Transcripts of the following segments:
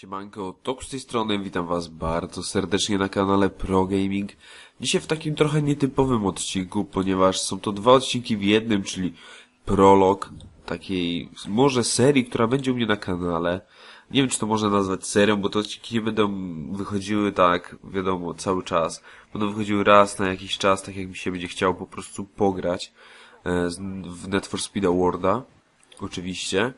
Siemanko, Tok z tej strony, witam was bardzo serdecznie na kanale progaming. Dzisiaj w takim trochę nietypowym odcinku, ponieważ są to dwa odcinki w jednym, czyli prolog takiej może serii, która będzie u mnie na kanale. Nie wiem, czy to można nazwać serią, bo te odcinki nie będą wychodziły tak, wiadomo, cały czas. Będą wychodziły raz na jakiś czas, tak jak mi się będzie chciało po prostu pograć e, w Net for Speed Awarda, oczywiście.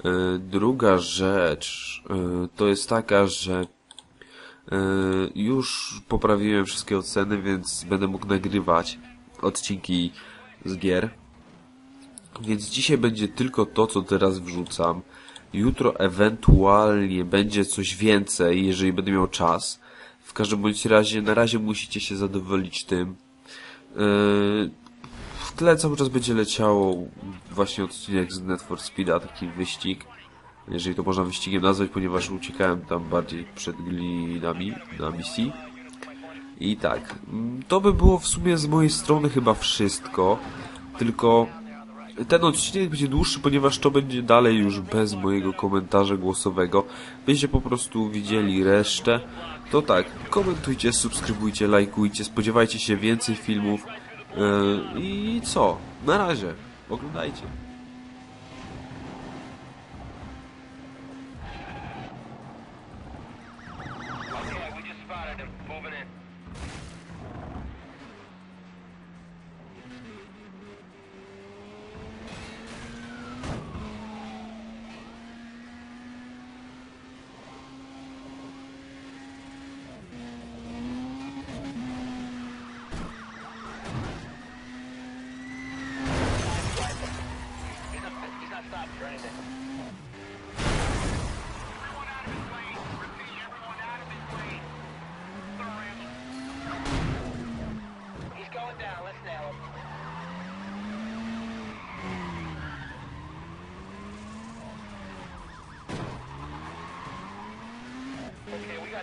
Y, druga rzecz y, to jest taka, że y, już poprawiłem wszystkie oceny, więc będę mógł nagrywać odcinki z gier. Więc dzisiaj będzie tylko to, co teraz wrzucam. Jutro ewentualnie będzie coś więcej, jeżeli będę miał czas. W każdym bądź razie, na razie musicie się zadowolić tym. Yy, w tle cały czas będzie leciało właśnie odcinek z Network Speed'a, taki wyścig. Jeżeli to można wyścigiem nazwać, ponieważ uciekałem tam bardziej przed glinami na misji. I tak, mm, to by było w sumie z mojej strony chyba wszystko, tylko ten odcinek będzie dłuższy, ponieważ to będzie dalej już bez mojego komentarza głosowego. Będziecie po prostu widzieli resztę. To tak, komentujcie, subskrybujcie, lajkujcie, spodziewajcie się więcej filmów. E, I co? Na razie. Oglądajcie.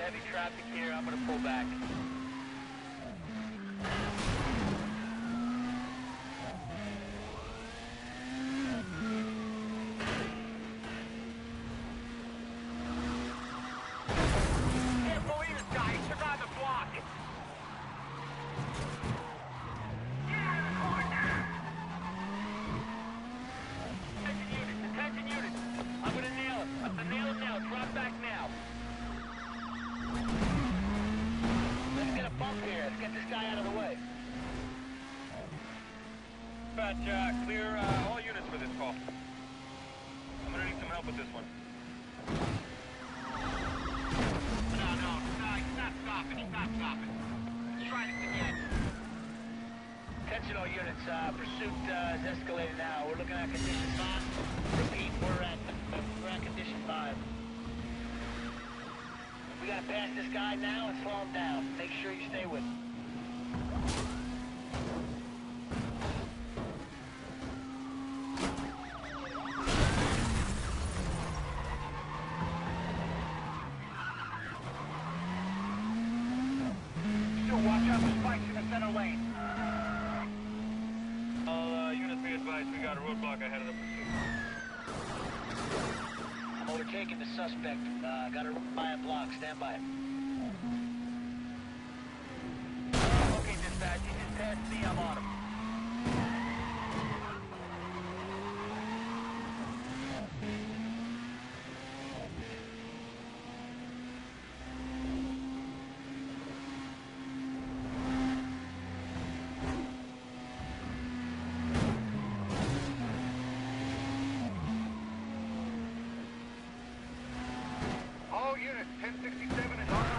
heavy traffic here. I'm going to pull back. uh, clear uh, all units for this call. I'm gonna need some help with this one. No, no, no, he's not stopping, he's not stopping. Let's try this again. Attention all units, uh, pursuit uh, is escalating now. We're looking at condition 5. Repeat, we're at, we're at condition 5. We gotta pass this guy now and slow him down. Make sure you stay with him. Alliance, we got a roadblock ahead of the pursuit. I'm overtaking the suspect. Uh, got a by a block. Stand by. Unit 1067 is on